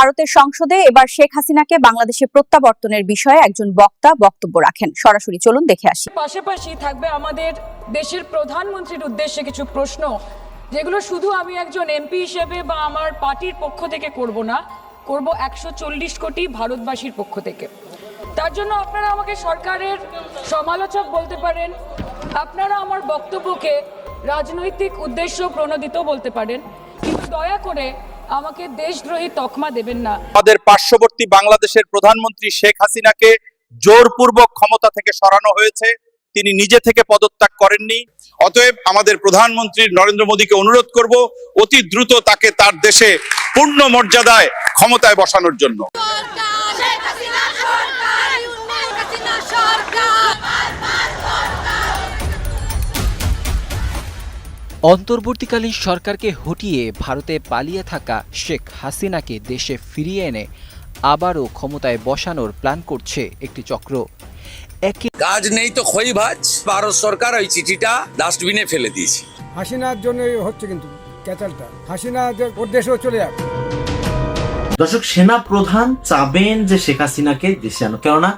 ভারতের সংসদে এবার শেখ হাসিনাকে বাংলাদেশে প্রত্যাবর্তনের বিষয়ে একজন বক্তা বক্তব্য রাখেন। সরাসরি চলুন দেখে আসি। পাশাপাশি থাকবে আমাদের দেশের প্রধানমন্ত্রীর উদ্দেশ্যে কিছু প্রশ্ন, যেগুলো শুধু আমি একজন এমপি হিসেবে বা আমার পার্টির পক্ষ থেকে করব না, করব একশো চল্লিশ কোটি ভারতবাসীর পক্ষ থেকে। তার জন্য আপনারা আমাকে সরকারের সমালোচক বলতে পারেন, আপনারা আমার বক্তব্যকে রাজনৈতিক উদ্দেশ্য প্রণোদিত বলতে পারেন, কিন্তু দয়া করে আমাকে দেশদ্রোহী তকমা দেবেন না। আমাদের পার্শ্ববর্তী বাংলাদেশের প্রধানমন্ত্রী শেখ হাসিনাকে জোরপূর্বক ক্ষমতা থেকে সরানো হয়েছে। তিনি নিজে থেকে পদত্যাগ করেননি। অতএব আমাদের প্রধানমন্ত্রী নরেন্দ্র মোদীকে অনুরোধ করব অতি দ্রুত তাকে তার দেশে পূর্ণ মর্যাদায় ক্ষমতায় বসানোর জন্য। অন্তর্বর্তীকালীন সরকারকে হটিয়ে ভারতে পালিয়ে থাকা শেখ হাসিনাকে দেশে ফিরিয়ে এনে আবারও ক্ষমতায় বসানোর প্ল্যান করছে একটি চক্র। একে কাজ নেই তো খই ভাজ। ভারত সরকার ওই চিঠিটা ডাস্টবিনে ফেলে দিয়েছে। হাসিনার জন্য হচ্ছে কিন্তু ক্যাচালটা। হাসিনা যে ওর দেশেও চলে যাবে। দর্শক সেনা প্রধান চাবেন যে শেখ হাসিনাকে দেশে আনো। কেননা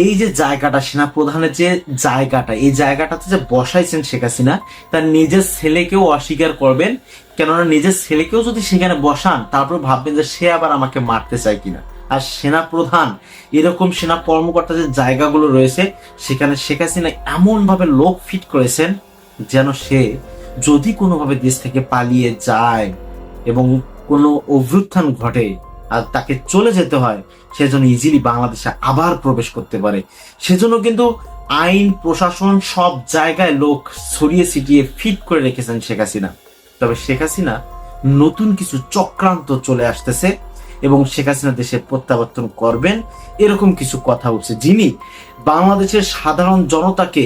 এই যে জায়গাটা সেনা প্রধানের যে জায়গাটা, এই জায়গাটাতে যে বসাইছেন শেখ হাসিনা, তার নিজের ছেলেকেও অস্বীকার করবেন। কেননা নিজের ছেলেকেও যদি সেখানে বসান, তারপর ভাববেন যে সে আবার আমাকে মারতে চায় কিনা। আর সেনা প্রধান এরকম সেনা কর্মকর্তা যে জায়গাগুলো রয়েছে, সেখানে শেখ হাসিনা এমন ভাবে লোক ফিট করেছেন যেন সে যদি কোনোভাবে দেশ থেকে পালিয়ে যায় এবং কোনো অভ্যুত্থান ঘটে আর তাকে চলে যেতে হয় সেজন্য ইজিলি বাংলাদেশে আবার প্রবেশ করতে পারে। সেজন্য কিন্তু আইন, প্রশাসন সব জায়গায় লোক ছড়িয়ে ছিটিয়ে ফিট করে রেখেছেন শেখ হাসিনা। তবে শেখ হাসিনা নতুন কিছু চক্রান্ত চলে আসতেছে এবং শেখ হাসিনা দেশে প্রত্যাবর্তন করবেন এরকম কিছু কথা উঠছে যিনি বাংলাদেশের সাধারণ জনতাকে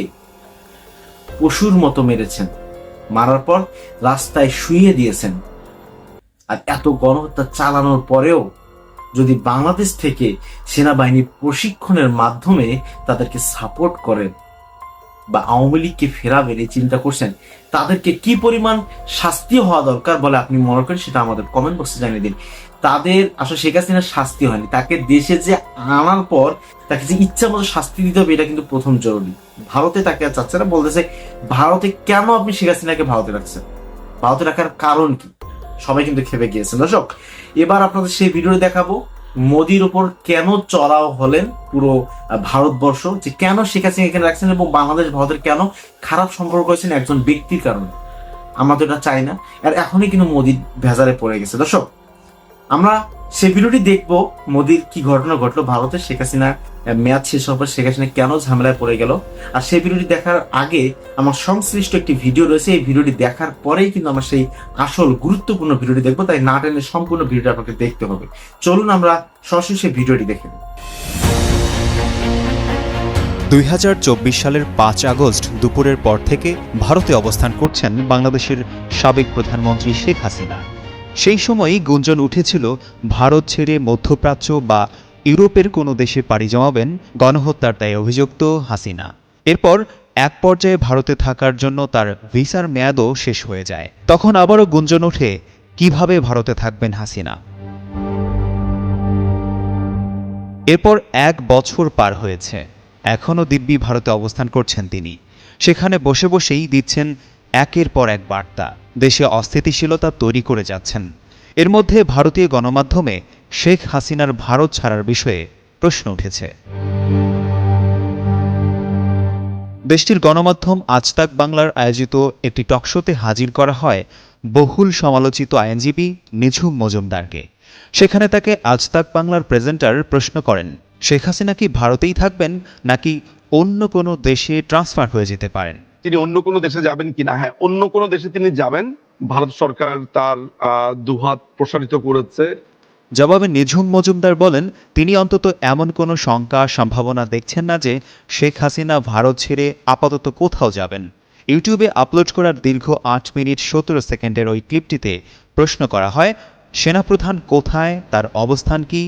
পশুর মতো মেরেছেন। মারার পর রাস্তায় শুইয়ে দিয়েছেন। আর এত গণহত্যা চালানোর পরেও যদি বাংলাদেশ থেকে সেনাবাহিনী প্রশিক্ষণের মাধ্যমে তাদেরকে সাপোর্ট করেন বা আওয়ামী লীগকে ফেরাবেন, এই চিন্তা করছেন, তাদেরকে কি পরিমাণ শাস্তি হওয়া দরকার বলে আপনি মনে করেন সেটা আমাদের কমেন্ট বক্সে জানিয়ে দিন। তাদের আসলে শেখ হাসিনার শাস্তি হয়নি, তাকে দেশে যে আনার পর তাকে যে ইচ্ছা মতো শাস্তি দিতে হবে এটা কিন্তু প্রথম জরুরি। ভারতে তাকে চাচ্ছে না, বলতেছে ভারতে কেন আপনি শেখ হাসিনাকে ভারতে রাখছেন? ভারতে রাখার কারণ কি? সবাই কিন্তু খেপে গিয়েছেন। দর্শক, এবার আপনাদের সেই ভিডিও দেখাবো। মোদির উপর কেন চড়াও হলেন পুরো ভারতবর্ষ? যে কেন শেখ হাসিনা এখানে রাখছেন এবং বাংলাদেশ ভারতের কেন খারাপ সম্পর্ক হয়েছেন একজন ব্যক্তির কারণে? আমরা তো এটা চাই না। আর এখনই কিন্তু মোদি ভেজারে পড়ে গেছে। দর্শক, আমরা সেই ভিডিওটি দেখব, মোদির কি ঘটনা ঘটলো ভারতে, শেখ হাসিনা মেয়াদ শেষ হওয়ার পর শেখ হাসিনা কেন ঝামেলায় পড়ে গেল। আর সেই ভিডিওটি দেখার আগে আমার সংশ্লিষ্ট একটি ভিডিও রয়েছে, এই ভিডিওটি দেখার পরেই কিন্তু আমার সেই আসল গুরুত্বপূর্ণ ভিডিওটি দেখব, তাই না টেনে সম্পূর্ণ ভিডিওটি আপনাকে দেখতে হবে। চলুন আমরা সরাসরি সেই ভিডিওটি দেখে নিই। দুই সালের পাঁচ আগস্ট দুপুরের পর থেকে ভারতে অবস্থান করছেন বাংলাদেশের সাবেক প্রধানমন্ত্রী শেখ হাসিনা। সেই সময়ই গুঞ্জন উঠেছিল, ভারত ছেড়ে মধ্যপ্রাচ্য বা ইউরোপের কোনো দেশে পাড়ি জমাবেন গণহত্যার দায়ে অভিযুক্ত হাসিনা। এরপর এক পর্যায়ে ভারতে থাকার জন্য তার ভিসার মেয়াদও শেষ হয়ে যায়। তখন আবারও গুঞ্জন ওঠে, কীভাবে ভারতে থাকবেন হাসিনা? এরপর এক বছর পার হয়েছে। এখনও দিব্যি ভারতে অবস্থান করছেন তিনি। সেখানে বসে বসেই দিচ্ছেন একের পর এক বার্তা। দেশে অস্থিতিশীলতা তৈরি করে যাচ্ছেন। এর মধ্যে ভারতীয় গণমাধ্যমে শেখ হাসিনার ভারত ছাড়ার বিষয়ে প্রশ্ন উঠেছে। দেশটির গণমাধ্যম আজতাক বাংলার আয়োজিত একটি টকশোতে হাজির করা হয় বহুল সমালোচিত আইনজীবী নিঝুম মজুমদারকে। সেখানে তাকে আজতাক বাংলার প্রেজেন্টার প্রশ্ন করেন, শেখ হাসিনা কি ভারতেই থাকবেন নাকি অন্য কোনো দেশে ট্রান্সফার হয়ে যেতে পারেন? তিনি অন্য কোনো দেশে যাবেন কিনা? হ্যাঁ অন্য কোনো দেশে তিনি যাবেন। ভারত সরকার তার দুহাত প্রসারিত করেছে। জবাবে নিঝুম মজুমদার বলেন, তিনি অন্তত এমন কোনো শঙ্কা, সম্ভাবনা দেখছেন না যে শেখ হাসিনা ভারত ছেড়ে আপাতত কোথাও যাবেন। ইউটিউবে আপলোড করার দীর্ঘ আট মিনিট সতেরো সেকেন্ডের ওই ক্লিপটিতে প্রশ্ন করা হয়, সেনাপ্রধান কোথায়, তার অবস্থান কি,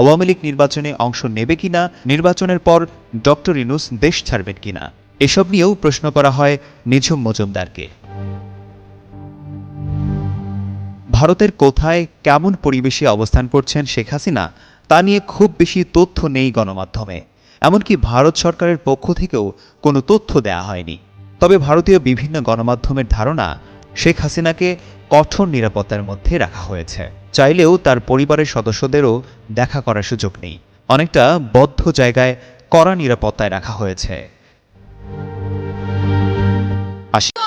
আওয়ামী লীগ নির্বাচনে অংশ নেবে কিনা, নির্বাচনের পর ডক্টর ইনুস দেশ ছাড়বেন কিনা? এসব নিয়েও প্রশ্ন করা হয় নিঝুম মজুমদারকে। ভারতের কোথায় কেমন পরিবেশে অবস্থান করছেন শেখ হাসিনা, তা নিয়ে খুব বেশি তথ্য নেই গণমাধ্যমে। এমনকি ভারত সরকারের পক্ষ থেকেও কোনো তথ্য দেয়া হয়নি। তবে ভারতীয় বিভিন্ন গণমাধ্যমের ধারণা, শেখ হাসিনাকে কঠোর নিরাপত্তার মধ্যে রাখা হয়েছে। চাইলেও তার পরিবারের সদস্যদেরও দেখা করার সুযোগ নেই। অনেকটা বদ্ধ জায়গায় কড়া নিরাপত্তায় রাখা হয়েছে। সরকার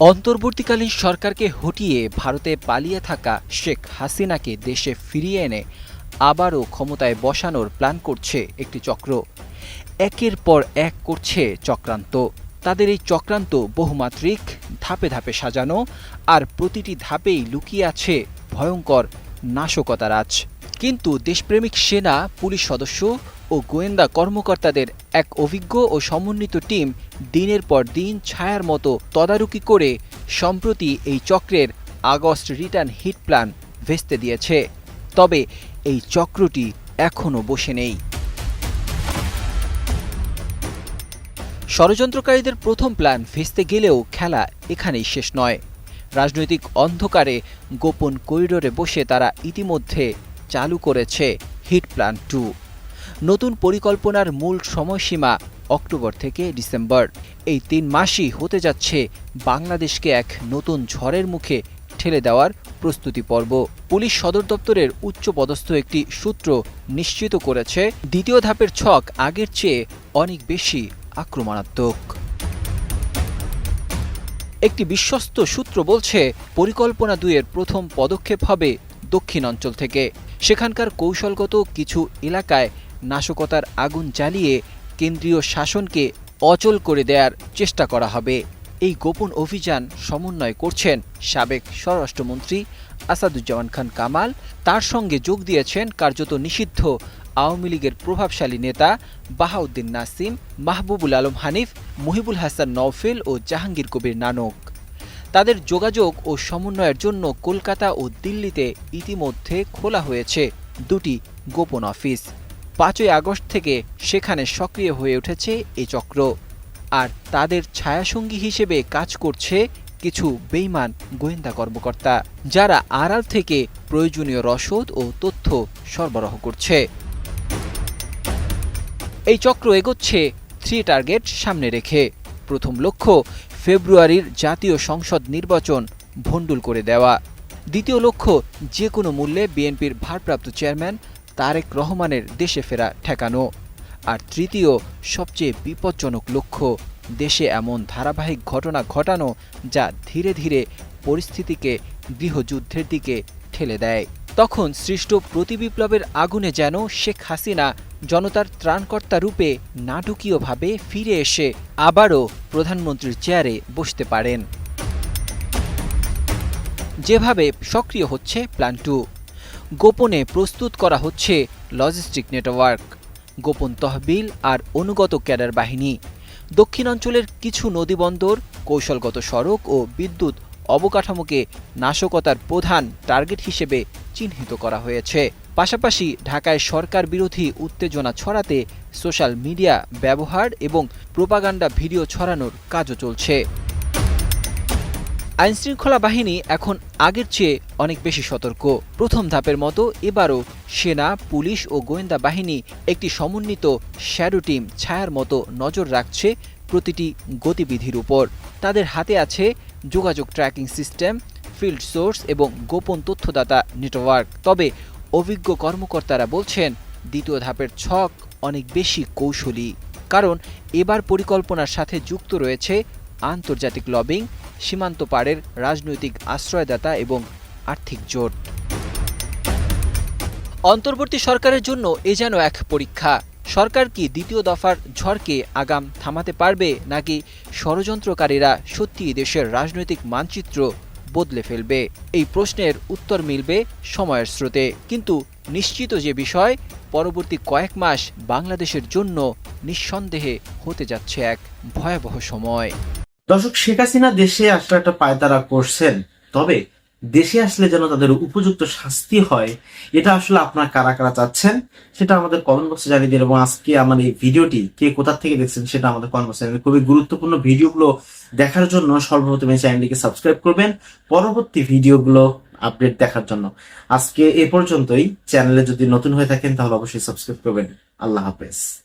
অন্তর্বর্তীকালীন সরকারকে হটিয়ে ভারতে পালিয়ে থাকা শেখ হাসিনাকে দেশে ফিরিয়ে এনে আবারও ক্ষমতায় বসানোর প্ল্যান করছে একটি চক্র। একের পর এক করছে চক্রান্ত। তাদের এই চক্রান্ত বহুমাত্রিক, ধাপে ধাপে সাজানো, আর প্রতিটি ধাপেই লুকিয়ে আছে ভয়ঙ্কর নাশকতারাজ। কিন্তু দেশপ্রেমিক সেনা, পুলিশ সদস্য ও গোয়েন্দা কর্মকর্তাদের এক অভিজ্ঞ ও সমন্বিত টিম দিনের পর দিন ছায়ার মতো তদারকি করে সম্প্রতি এই চক্রের আগস্ট রিটার্ন হিট প্ল্যান ভেস্তে দিয়েছে। তবে এই চক্রটি এখনও বসে নেই। ষড়যন্ত্রকারীদের প্রথম প্ল্যান ভেস্তে গেলেও খেলা এখানেই শেষ নয়। রাজনৈতিক অন্ধকারে গোপন করিডোরে বসে তারা ইতিমধ্যে চালু করেছে হিট প্ল্যান টু। নতুন পরিকল্পনার মূল সময়সীমা অক্টোবর থেকে ডিসেম্বর। এই তিন মাসই হতে যাচ্ছে বাংলাদেশকে এক নতুন ঝড়ের মুখে ঠেলে দেওয়ার প্রস্তুতি পর্ব। পুলিশ সদর দপ্তরের উচ্চপদস্থ একটি সূত্র নিশ্চিত করেছে, দ্বিতীয় ধাপের ছক আগের চেয়ে অনেক বেশি আক্রমণাত্মক। একটি বিশ্বস্ত সূত্র বলছে, পরিকল্পনা দুইয়ের প্রথম পদক্ষেপ হবে দক্ষিণ অঞ্চল থেকে। সেখানকার কৌশলগত কিছু এলাকায় নাশকতার আগুন জ্বালিয়ে কেন্দ্রীয় শাসনকে অচল করে দেওয়ার চেষ্টা করা হবে। এই গোপন অভিযান সমন্বয় করছেন সাবেক স্বরাষ্ট্রমন্ত্রী আসাদুজ্জামান খান কামাল। তার সঙ্গে যোগ দিয়েছেন কার্যত নিষিদ্ধ আওয়ামী লীগের প্রভাবশালী নেতা বাহাউদ্দিন নাসিম, মাহবুবুল আলম হানিফ, মহিবুল হাসান নওফেল ও জাহাঙ্গীর কবির নানক। তাদের যোগাযোগ ও সমন্বয়ের জন্য কলকাতা ও দিল্লিতে ইতিমধ্যে খোলা হয়েছে দুটি গোপন অফিস। পাঁচই আগস্ট থেকে সেখানে সক্রিয় হয়ে উঠেছে এ চক্র। আর তাদের ছায়াসঙ্গী হিসেবে কাজ করছে কিছু বেইমান গোয়েন্দা কর্মকর্তা, যারা আড়াল থেকে প্রয়োজনীয় রসদ ও তথ্য সরবরাহ করছে। এই চক্র এগোচ্ছে থ্রি টার্গেট সামনে রেখে। প্রথম লক্ষ্য ফেব্রুয়ারির জাতীয় সংসদ নির্বাচন ভণ্ডুল করে দেওয়া। দ্বিতীয় লক্ষ্য, যে কোনো মূল্যে বিএনপির ভারপ্রাপ্ত চেয়ারম্যান তারেক রহমানের দেশে ফেরা ঠেকানো। আর তৃতীয়, সবচেয়ে বিপজ্জনক লক্ষ্য, দেশে এমন ধারাবাহিক ঘটনা ঘটানো যা ধীরে ধীরে পরিস্থিতিকে গৃহযুদ্ধের দিকে ঠেলে দেয়। তখন সৃষ্ট প্রতিবিপ্লবের আগুনে যেন শেখ হাসিনা জনতার ত্রাণকর্তা রূপে নাটকীয়ভাবে ফিরে এসে আবারও প্রধানমন্ত্রীর চেয়ারে বসতে পারেন। যেভাবে সক্রিয় হচ্ছে প্ল্যান টু গোপনে প্রস্তুত করা হচ্ছে লজিস্টিক নেটওয়ার্ক, গোপন তহবিল আর অনুগত ক্যাডার বাহিনী। দক্ষিণাঞ্চলের কিছু নদীবন্দর, কৌশলগত সড়ক ও বিদ্যুৎ অবকাঠামোকে নাশকতার প্রধান টার্গেট হিসেবে চিহ্নিত করা হয়েছে। পাশাপাশি ঢাকায় সরকার বিরোধী উত্তেজনা ছড়াতে সোশ্যাল মিডিয়া ব্যবহার এবং প্রোপাগান্ডা ভিডিও ছড়ানোর কাজও চলছে। আইনশৃঙ্খলা বাহিনী এখন আগের চেয়ে অনেক বেশি সতর্ক। প্রথম ধাপের মতো এবারও সেনা, পুলিশ ও গোয়েন্দা বাহিনী একটি সমন্বিত শ্যাডো টিম ছায়ার মতো নজর রাখছে প্রতিটি গতিবিধির উপর। তাদের হাতে আছে যোগাযোগ ট্র্যাকিং সিস্টেম, ফিল্ড সোর্স এবং গোপন তথ্যদাতা নেটওয়ার্ক। তবে অভিজ্ঞ কর্মকর্তারা বলছেন, দ্বিতীয় ধাপের ছক অনেক বেশি কৌশলী। কারণ এবার পরিকল্পনার সাথে যুক্ত রয়েছে আন্তর্জাতিক লবিং, সীমান্ত পাড়ের রাজনৈতিক আশ্রয়দাতা এবং আর্থিক জোট। অন্তর্বর্তী সরকারের জন্য এ যেন এক পরীক্ষা। সরকার কি দ্বিতীয় দফার ঝড়কে আগাম থামাতে পারবে, নাকি ষড়যন্ত্রকারীরা সত্যি দেশের রাজনৈতিক মানচিত্র বদলে ফেলবে? এই প্রশ্নের উত্তর মিলবে সময়ের স্রোতে। কিন্তু নিশ্চিত যে বিষয়, পরবর্তী কয়েক মাস বাংলাদেশের জন্য নিঃসন্দেহে হতে যাচ্ছে এক ভয়াবহ সময়। দর্শক, শেখ হাসিনা দেশে আসার একটা পায়তারা করছেন। তবে দেশে আসলে যেন তাদের উপযুক্ত শাস্তি হয়, এটা আসলে আপনারা কারা কারা চাচ্ছেন, সেটা আমাদের কমেন্ট বক্সে জানিয়ে দিন এবং আজকে আমার এই ভিডিওটি কে কোথা থেকে দেখছেন সেটা আমাদের কমেন্ট বক্সে জানিয়ে খুবই গুরুত্বপূর্ণ ভিডিওগুলো দেখার জন্য সর্বপ্রথম চ্যানেলটিকে সাবস্ক্রাইব করবেন, পরবর্তী ভিডিওগুলো আপডেট দেখার জন্য। আজকে এ পর্যন্তই চ্যানেলে যদি নতুন হয়ে থাকেন তাহলে অবশ্যই সাবস্ক্রাইব করবেন। আল্লাহ হাফেজ।